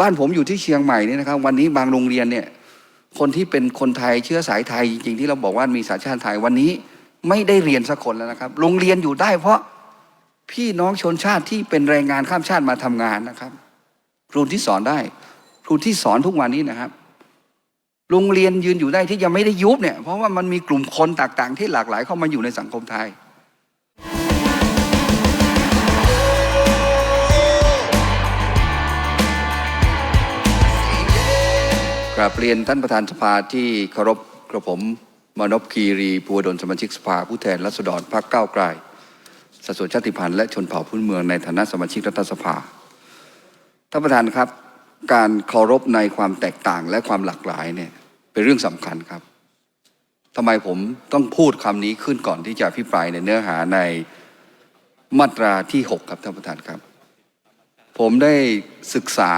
บ้านผมอยู่ที่เชียงใหม่นี่นะครับ วันนี้บางโรงเรียนเนี่ย คนที่เป็นคนไทยเชื้อสายไทยจริงๆที่เราบอกว่ามีสัญชาติไทยวันนี้ไม่ได้เรียนสักคนแล้วนะครับ โรงเรียนอยู่ได้เพราะพี่น้องชนชาติที่เป็นแรงงานข้ามชาติมาทำงานนะครับครูที่สอนได้ ครูที่สอนทุกวันนี้นะครับโรงเรียนยืนอยู่ได้ที่ยังไม่ได้ยุบเนี่ยเพราะว่ามันมีกลุ่มคนต่างๆ ที่หลากหลายเข้ามาอยู่ในสังคมไทย กราบเรียนท่านประธานสภาที่เคารพกระผมมานพคีรีภูวดลสมาชิกสภาผู้แทนรัษฎรพรรคก้าวไกลสัดส่วนชาติพันธุ์และชนเผ่าพื้นเมืองในฐานะสมาชิกรัฐสภาท่านประธานครับ การเคารพในความแตกต่างและความหลากหลายเนี่ยเป็นเรื่องสำคัญครับทำไมผมต้องพูดคำนี้ขึ้นก่อนที่จะอภิปรายในเนื้อหาในมาตราที่ 6 ครับท่านประธานครับ ผมได้ศึกษา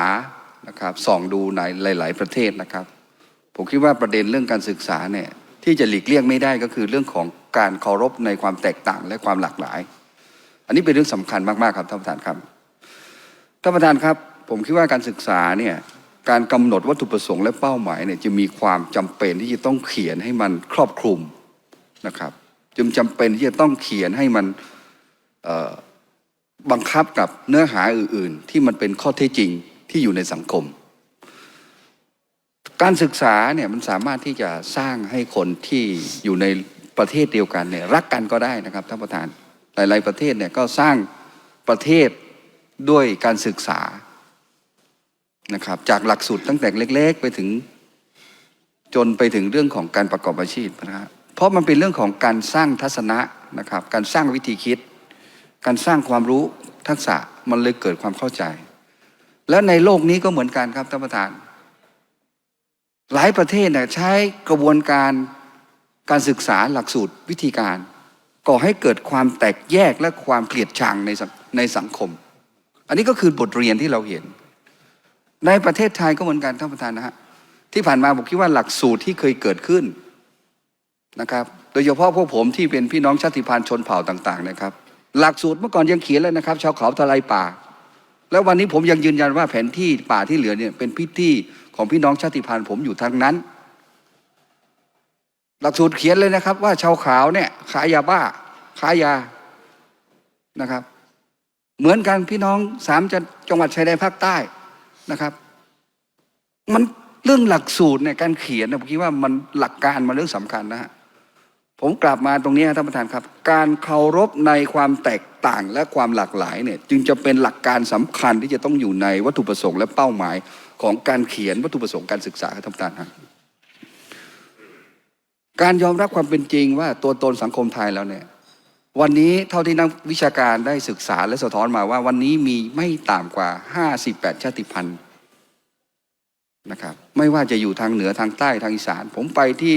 นะครับส่องดูในหลาย ๆ ประเทศนะครับ ผมคิดว่าประเด็นเรื่องการศึกษาเนี่ยที่จะหลีกเลี่ยงไม่ได้ก็คือเรื่องของการเคารพในความแตกต่างและความหลากหลาย อันนี้เป็นเรื่องสำคัญมากๆครับท่านประธานครับท่านประธานครับ ผมคิดว่าการศึกษาเนี่ยการกำหนดวัตถุประสงค์และเป้าหมายเนี่ยจะมีความจำเป็นที่จะต้องเขียนให้มันครอบคลุมนะครับจึงจำเป็นที่จะต้องเขียนให้มันบังคับกับเนื้อหาอื่น ๆ ที่มันเป็นข้อเท็จจริง ที่อยู่ในสังคม การศึกษาเนี่ยมันสามารถที่จะสร้างให้คนที่อยู่ในประเทศเดียวกันเนี่ยรักกันก็ได้นะครับท่านประธานหลาย ๆประเทศเนี่ยก็สร้างประเทศด้วยการศึกษานะครับจากหลักสูตรตั้งแต่เล็ก ๆ ไปถึงจนไปถึงเรื่องของการประกอบอาชีพนะครับเพราะมันเป็นเรื่องของการสร้างทัศนะนะครับ การสร้างวิธีคิด การสร้างความรู้ทักษะมันเลยเกิดความเข้าใจ และในโลกนี้ก็เหมือนกันครับท่านประธาน หลายประเทศเนี่ยใช้กระบวนการการศึกษาหลักสูตรวิธีการ ก่อให้เกิดความแตกแยกและความเกลียดชังในในสังคม อันนี้ก็คือบทเรียนที่เราเห็น ในประเทศไทยก็เหมือนกันท่านประธานนะฮะที่ผ่านมาผมคิดว่าหลักสูตรที่เคยเกิดขึ้นนะครับ โดยเฉพาะพวกผมที่เป็นพี่น้องชาติพันธุ์ชนเผ่าต่าง ๆ นะครับ หลักสูตรเมื่อก่อนยังเขียนเลยนะครับ ชาวเขาทลายป่า แล้ววันนี้ผมยังยืนยันว่าแผนที่ป่าที่เหลือเนี่ยเป็นพิธีของพี่น้องชาติพันธุ์ผมอยู่ทางนั้น หลักสูตรเขียนเลยนะครับ ว่าชาวขาวเนี่ยขายยาบ้าขายยานะครับ เหมือนกันพี่น้องสามจังจังหวัดชายแดนภาคใต้นะครับ มันเรื่องหลักสูตรเนี่ยการเขียนเนี่ยผมคิดว่ามันหลักการมันเรื่องสำคัญนะฮะ ผมกลับมาตรงนี้ครับท่านประธานครับ การเคารพในความแตกต่างและความหลากหลายเนี่ยจึงจะเป็นหลักการสำคัญที่จะต้องอยู่ในวัตถุประสงค์และเป้าหมายของการเขียนวัตถุประสงค์การศึกษาครับท่านประธานครับการยอมรับความเป็นจริงว่าตัวตนสังคมไทยแล้วเนี่ยวันนี้เท่าที่นักวิชาการได้ศึกษาและสะท้อนมาว่าวันนี้มีไม่ต่ำกว่า 58 ชาติพันธุ์นะครับ ไม่ว่าจะอยู่ทางเหนือทางใต้ทางอีสาน ผมไปที่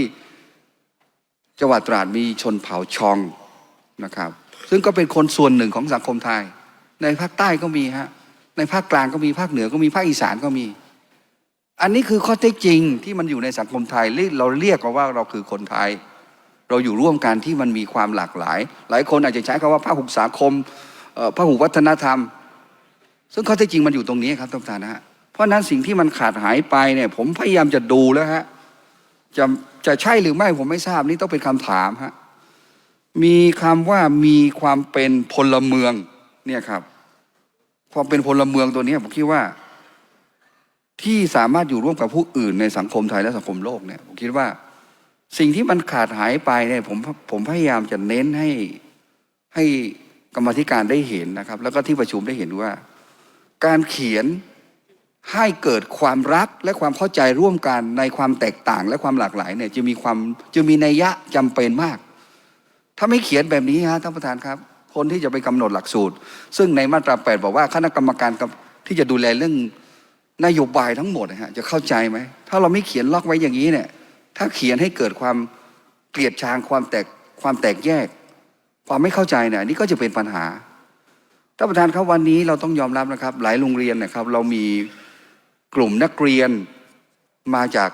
จังหวัดตราดมีชนเผ่าชองนะครับ ซึ่งก็เป็นคนส่วนหนึ่งของสังคมไทย ในภาคใต้ก็มีฮะในภาคกลางก็มีภาคเหนือก็มีภาคอีสานก็มี อันนี้คือข้อเท็จจริงที่มันอยู่ในสังคมไทยเรียกเราเรียกกันว่าเราคือคนไทย เราอยู่ร่วมกันที่มันมีความหลากหลาย หลายคนอาจจะใช้คำว่าพหุสังคมเอ่อพหุวัฒนธรรม ซึ่งข้อเท็จจริงมันอยู่ตรงนี้ครับท่านประธานนะฮะเพราะนั้นสิ่งที่มันขาดหายไปเนี่ยผมพยายามจะดูแล้วฮะจะ จะใช่หรือไม่ผมไม่ทราบนี่ต้องเป็นคำถามฮะมีคำว่ามีความเป็นพลเมืองเนี่ยครับ ความเป็นพลเมืองตัวนี้ผมคิดว่า ที่สามารถอยู่ร่วมกับผู้อื่นในสังคมไทยและสังคมโลกเนี่ยผมคิดว่า สิ่งที่มันขาดหายไปเนี่ยผมผมพยายามจะเน้นให้ให้กรรมธิการได้เห็นนะครับ แล้วก็ที่ประชุมได้เห็นว่า การเขียน ให้เกิดความรักและความเข้าใจร่วมกันในความแตกต่างและความหลากหลายเนี่ยจะมีความจะมีนัยยะจำเป็นมาก ถ้าไม่เขียนแบบนี้ฮะท่านประธานครับ คนที่จะไปกำหนดหลักสูตร ซึ่งในมาตราแปดบอกว่าคณะกรรมการที่จะดูแลเรื่องนโยบายทั้งหมดนะฮะจะเข้าใจไหมถ้าเราไม่เขียนล็อกไว้อย่างนี้เนี่ย ถ้าเขียนให้เกิดความเกลียดชังความแตกความแตกแยก ความไม่เข้าใจเนี่ยนี่ก็จะเป็นปัญหาท่านประธานครับวันนี้เราต้องยอมรับนะครับ หลายโรงเรียนนะครับ เรามี กลุ่มนักเรียนมาจาก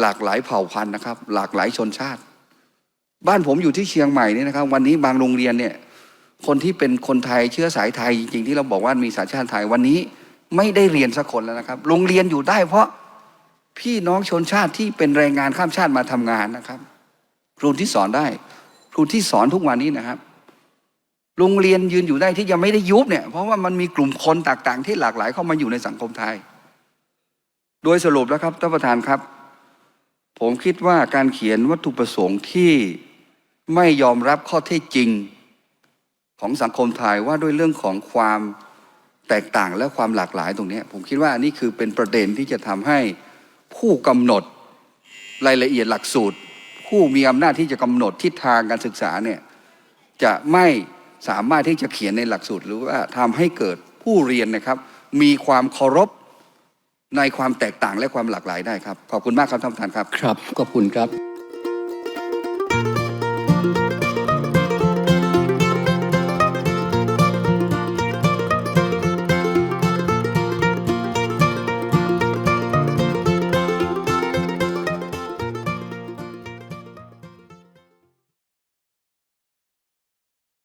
หลากหลายเผ่าพันธุ์นะครับ หลากหลายชนชาติ บ้านผมอยู่ที่เชียงใหม่นี่นะครับ วันนี้บางโรงเรียนเนี่ยคนที่เป็นคนไทยเชื้อสายไทยจริงๆที่เราบอกว่ามีสัญชาติไทยวันนี้ไม่ได้เรียนสักคนแล้วนะครับ โรงเรียนอยู่ได้เพราะพี่น้องชนชาติที่เป็นแรงงานข้ามชาติมาทำงานนะครับ ครูที่สอนได้ ครูที่สอนทุกวันนี้นะครับ โรงเรียนยืนอยู่ได้ที่ยังไม่ได้ยุบเนี่ยเพราะว่ามันมีกลุ่มคนต่างๆ ที่หลากหลายเข้ามาอยู่ในสังคมไทย โดยสรุปแล้วครับท่านประธานครับ ผมคิดว่าการเขียนวัตถุประสงค์ที่ไม่ยอมรับข้อเท็จจริง ของสังคมไทยว่าด้วยเรื่องของความแตกต่างและความหลากหลายตรงนี้ ผมคิดว่านี่คือเป็นประเด็นที่จะทำให้ผู้กำหนดรายละเอียดหลักสูตร ผู้มีอำนาจที่จะกำหนดทิศทางการศึกษาเนี่ยจะไม่สามารถที่จะเขียนในหลักสูตร หรือว่าทำให้เกิดผู้เรียนนะครับ มีความเคารพ ในความแตกต่างและความหลากหลายได้ครับ ขอบคุณมากครับท่านประธานครับ ครับ ขอบคุณครับ